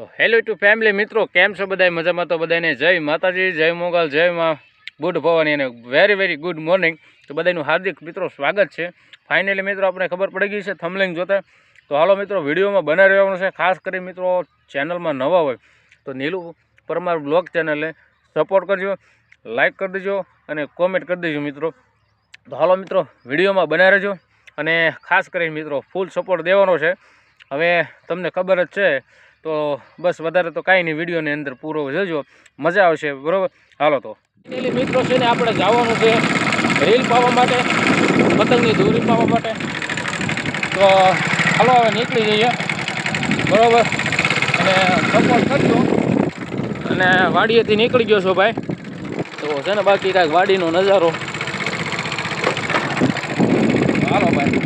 તો hello two family મિત્રો, કેમ છો બધાય? મજામાં તો બધાને જય માતાજી, જય મોગલ જય માં ગુડ ભવાની અને વેરી વેરી ગુડ મોર્નિંગ તો બધાનું હાર્દિક મિત્રો સ્વાગત છે. ફાઇનલી મિત્રો આપણે ખબર પડી ગઈ છે થમલિંગ જોતા. તો હાલો મિત્રો, વિડીયોમાં બનાવી રહેવાનું છે. ખાસ કરી મિત્રો ચેનલમાં નવા હોય તો નીલુ પરમાર બ્લોગ ચેનલને સપોર્ટ કરજો લાઈક કરી દેજો અને કોમેન્ટ કરી દેજો મિત્રો. તો હાલો મિત્રો, વિડીયોમાં બનાવી રહેજો અને ખાસ કરીને મિત્રો ફૂલ સપોર્ટ દેવાનો છે. હવે તમને ખબર જ છે તો બસ વધારે તો કાંઈ નહીં, વિડીયોની અંદર પૂરો જજો. મજા આવશે, બરાબર? હાલો તો. મિત્રો છે ને આપણે જવાનું છે રીલ પાવા માટે, પતંગની દોરી પાવા માટે. તો હાલો, હવે નીકળી જઈએ. બરાબર? અને સપોર્ટ કરજો. અને વાડીએથી નીકળી ગયો છો ભાઈ. તો છે ને બાકી કાંઈક વાડીનો નજારો હાલો ભાઈ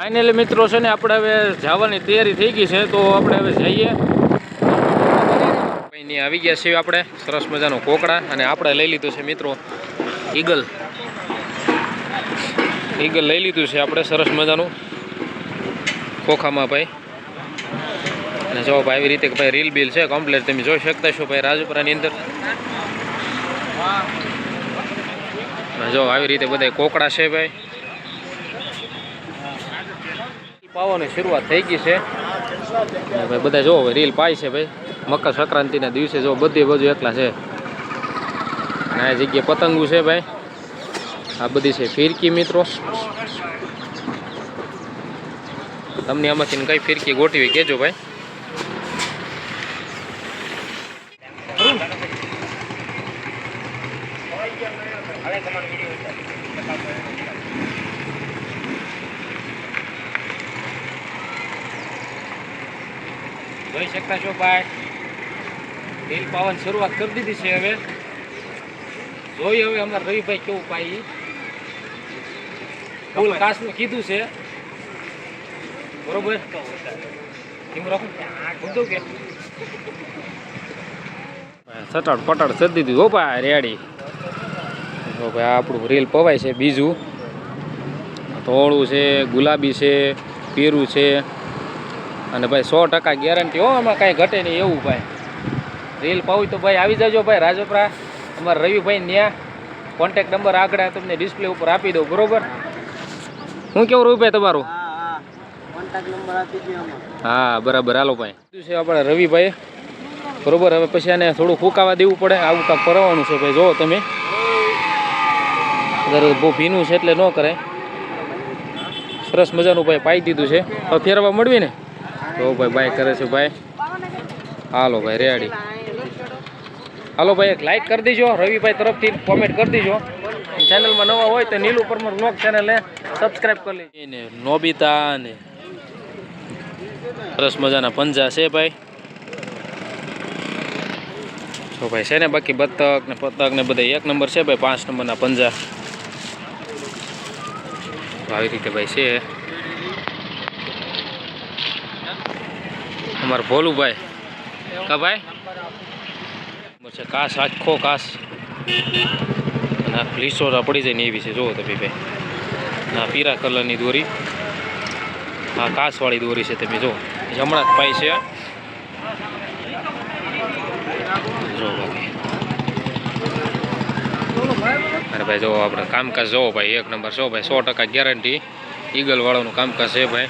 ફાઇનલી મિત્રો છે ને, આપણે હવે જવાની તૈયારી થઈ ગઈ છે, તો આપણે હવે જઈએ. ભાઈની આવી ગયા છીએ આપણે, સરસ મજાનો કોકડા, અને આપણે લઈ લીધું છે મિત્રો ઈગલ. ઈગલ લઈ લીધું છે આપણે, સરસ મજાનું ખોખામાં ભાઈ. અને જો ભાઈ, આવી રીતે ભાઈ રીલ બિલ છે કમ્પ્લેટ તમે જોઈ શકતા છો ભાઈ રાજપુરાની અંદર. જો આવી રીતે બધા કોકડા છે ભાઈ. પાવાની શરૂઆત થઈ ગઈ છે. ભાઈ બધા જો રીલ પાય છે ભાઈ. મકર સંક્રાંતિના દિવસે જો બધી બાજુ એકલા છે. અને આ જગ્યાએ પતંગો છે ભાઈ. આ બધી છે ફિરકી મિત્રો. તમને આમાંથી કઈ ફિરકી ગોઠવી કહેજો ભાઈ. જોઈ શકતા છો ભાઈ તેલ પાવાની શરૂઆત કરી દીધી છે હવે. જોઈ હવે અમારે રવિભાઈ કેવું પાઈ. ફૂલ કાસનું કીધું છે. બરોબર? કેમ રાખું. કીધું કે. સટાડ પટાડ સદી દીધું. હો ભાઈ રેડી. તો ભાઈ આપણું રેલ પવાય છે બીજું. ધોળું છે ગુલાબી છે પીરું છે. અને ભાઈ સો ટકા ગેરંટી હો આમાં કાંઈ ઘટે નહીં એવું ભાઈ. રીલ પાવું તો ભાઈ આવી જજો ભાઈ રાજપરા. અમારા રવિભાઈ ત્યાં કોન્ટેક નંબર આગળ તમને ડિસ્પ્લે ઉપર આપી દઉં બરોબર? હું કેવું રવિભાઈ તમારું? હા બરાબર. હાલો ભાઈ. શું છે આપણે રવિભાઈ? બરોબર હવે પછી આને થોડું ફૂંકાવા દેવું પડે. આવું કાંક ફરવાનું છે ભાઈ. જો તમે. બહુ ભીનું છે એટલે ન કરાય. સરસ મજાનું ભાઈ પાઈ દીધું છે. હવે ફેરવા મળવી ને? તો ભાઈ બાય કરે છે ભાઈ. હાલો ભાઈ રેડી હાલો ભાઈ, એક લાઈક કરી દેજો. રવિભાઈ તરફથી કોમેન્ટ કરી દેજો. ચેનલમાં નવા હોય તો નીલુ પરમાર બ્લોગ ચેનલને સબસ્ક્રાઈબ કરી લેજો. નોબિતા ને સરસ મજાના પંજા છે ભાઈ. જો ભાઈ છે ને બાકી બતક ને પતક ને બધા એક નંબર છે ભાઈ, પાંચ નંબરના પંજા. આવી રીતે ભાઈ છે. અમારા ભોલુભાઈ. કા ભાઈ? છે, કાસ, આખો કાસ. અને આ લીસોરા પડી જાય ને એવી છે, જુઓ તમે ભાઈ. ના પીરા કલરની દોરી. આ કાસવાળી દોરી છે તમે, જુઓ. હમણાં જ પાય છે. જો અરે ભાઈ, જુઓ આપણે કામકાજ જોવો ભાઈ, એક નંબર જો ભાઈ, સો ટકા ગેરંટી ઈગલ વાળાનું કામકાજ છે ભાઈ.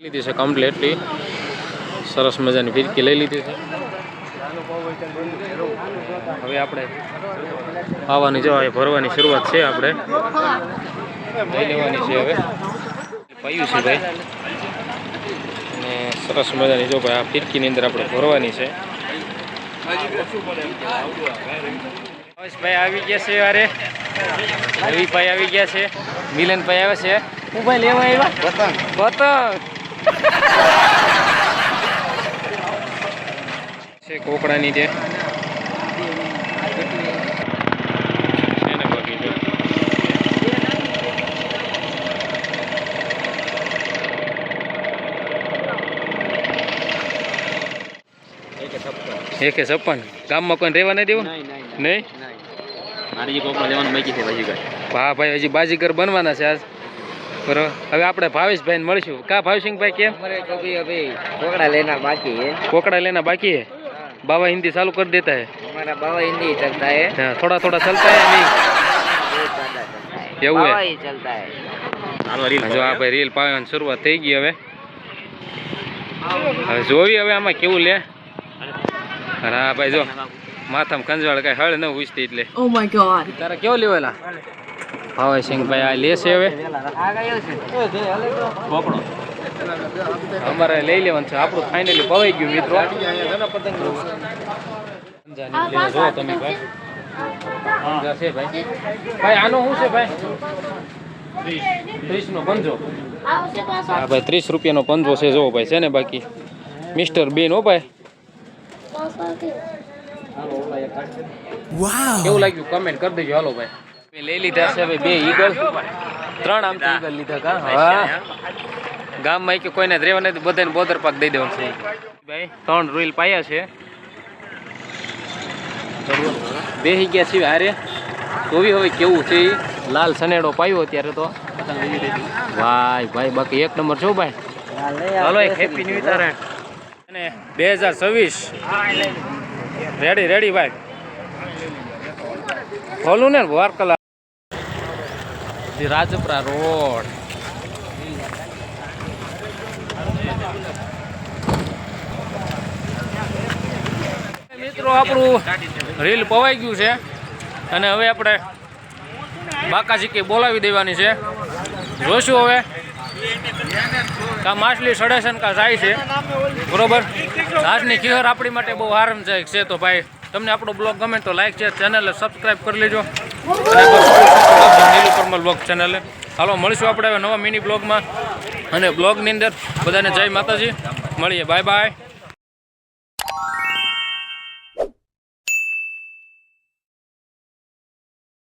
લીધી છે કમ્પ્લીટલી સરસ મજાની ફિરકી લઈ લીધી છે. હવે આપણે આવવાની જો ભરવાની શરૂઆત છે આપણે. લઈ લેવાની છે હવે. પાયું છે ભાઈ. અને સરસ મજાની જો ભાઈ, આ ફિરકીની અંદર આપણે ભરવાની છે. ભાઈ આવી ગયા છે અરે. રવિભાઈ આવી ગયા છે. મિલનભાઈ આવ્યા છે. હું ભાઈ લેવા આવ્યા? પતંગ પતંગ છે કોકડાની છે. એકે છપ્પન. ગામમાં કોઈ રહેવા નહીં દેવું? નહીં. હા ભાઈ હજી બાજીગર બનવાના છે આજ બરોબર હવે આપણે ભાવેશભાઈને મળીશું કા ભાવસિંહભાઈ કેમ हमारे को भी अभी कोकड़ा लेना बाकी है कोकड़ा लेना बाकी है बाबा हिंदी चालू कर देता है हमारा बाबा हिंदी चलता है हाँ, थोड़ा थोड़ा चलता है नहीं बहुत ज्यादा चलता है એવું હે? बाबा ही चलता है જો આ ભાઈ રીલ પાવાની શરૂઆત થઈ ગઈ હવે હવે જોવી હવે આમાં કેવું લે અરે હા ભાઈ જો માથામાં કંજવાળ કઈ હળ ન ઉછતી એટલે. ઓ માય ગોડ તારે કેવો લેવેલા ભાવેશિંહ ભાઈ આ લેશે હવે. આ અમારે લઈ લેવાનું છે. આપણું ફાઇનલી પવાઈ ગયું મિત્રો. જો તમે ભાઈ. છે ભાઈ. ભાઈ આનો શું છે ભાઈ? ત્રીસ. નો પંજો. હા ભાઈ ત્રીસ રૂપિયાનો પંજો છે જો ભાઈ છે ને બાકી? મિસ્ટર બેન હો ભાઈ. કેવું લાગ્યું? કમેન્ટ કરી દેજો. હાલો ભાઈ. લઈ લીધા છે બે ઈગલ. ત્રણ આમ તો ઈગલ લીધા કા? હા. ગામમાં કે કોઈને રહેવા નથી બધાને બોદર પાક દઈ દેવાનું છે. ભાઈ ત્રણ રૂલ પાયા છે. બેસી ગયા છીએ હારે. જોવી હવે કેવું છે લાલ સનેડો પાયો અત્યારે તો. ભાઈ ભાઈ બાકી એક નંબર છો ભાઈ. હાલો એક હેપી ન્યુ યર અને બે હજાર છવ્વીસ. રેડી રેડી ભાઈ. ખોલું ને વાર કલાક. રાજપરા રોડ. મિત્રો, આપણું રીલ પવાઈ ગયું છે અને હવે આપણે બાકા સિક્કી બોલાવી દેવાની છે. જોશું હવે. કા માછલી સડે છે ને કા જાય છે. બરોબર? આજની ખીહર આપણી માટે બહુ આરામદાયક છે તો ભાઈ, તમને આપણો બ્લોગ ગમે તો લાઈક છે ચેનલને સબસ્ક્રાઈબ કરી લેજો. નીલુ બ્લોગ ચેનલે હાલો, મળીશું આપણે હવે નવા મિની બ્લોગમાં અને બ્લોગની અંદર બધાને જય માતાજી. મળીએ. Bye bye